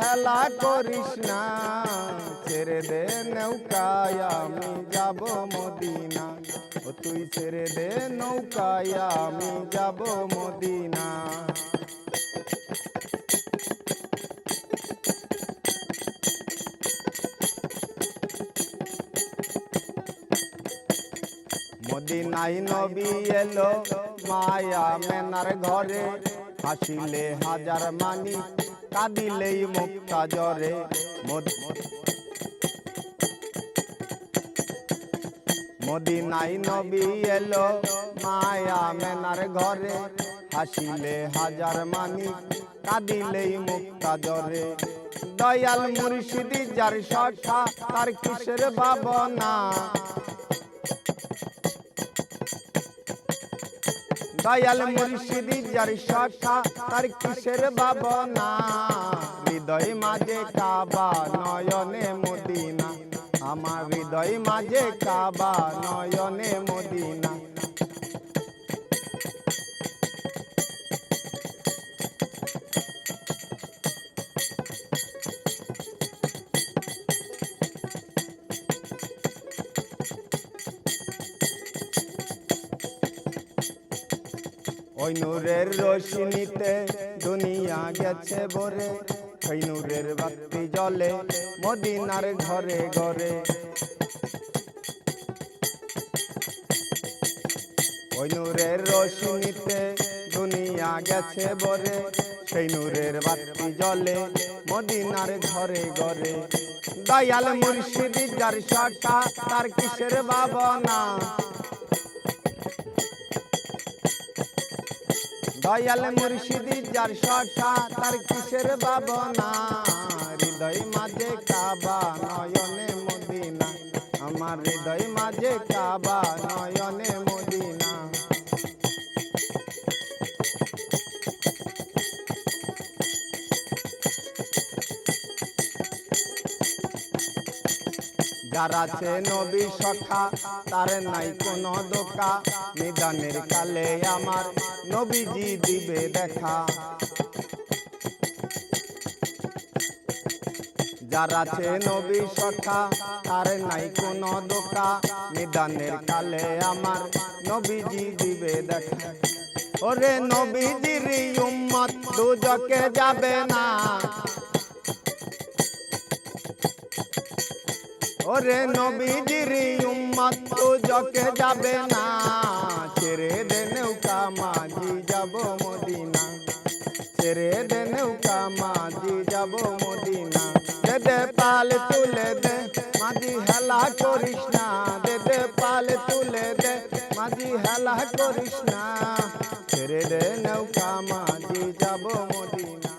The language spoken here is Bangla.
হেলা করিস না, ছেড়ে দে নৌকায় আমি যাব মদিনা। ও তুই ছেড়ে দে নৌকায় আমি যাব মদিনা। মদিনাই নবী এলো, মায়া মেনার ঘরে। হাসিলে হাজার মানি, কাঁদিলেই মুক্তা জরে মদ- মদিনাই নবী এলো মায়া মেনার ঘরে। হাসিলে হাজার মানি, কাঁদিলেই মুক্তা জরে দয়াল মুর্শিদি যার সখা, তার কিসের বাবনা দয়াল মুর্শিদি যার সখা তার কিসের বাবনা হৃদয় মাঝে কাবা, নয়নে মদিনা। আমার হৃদয় মাঝে কাবা, নয়নে মদিনা। ওই নূরের রোশনীতে দুনিয়া গেছে বরে ওই নূরের বাতি জলে মদিনার ঘরে ঘরে। ওই নূরের রোশনীতে দুনিয়া গেছে বরে সেই নূরের বাতি জলে মদিনার ঘরে ঘরে। দয়াল মুর্শিদি যার শাখা, তার কিসের বাবনা দয়াল মুর্শিদি, যার সটা তার কিসের বাবনা হৃদয় মাঝে কাবা, নয়নে মদিনা। আমার হৃদয় মাঝে কাবা, নয়নে মদিনা। যারা আছে নবী সখা, তার নাই কোনো দোকা। নিদানের কালে আমার নবীজি দিবে দেখা। যারা আছে নবী সখা, তার নাই কোনো দোকা। নিদানের কালে আমার নবীজি দিবে দেখা। ওরে নবীজির উম্মত দুজকে যাবে না। ওরে নবীজির উম্মত তো জকে যাবে না। ছেড়ে দে নৌকা, মাঝি যাব মদিনা। ছেড়ে দে নৌকা, মাঝি যাব মদিনা। দে দে পাল তুলে দে, মাঝি হেলা করিস না। দে দে পাল তুলে দে, মাঝি হেলা করিস না। ছেড়ে দে নৌকা, মাঝি যাব মদিনা।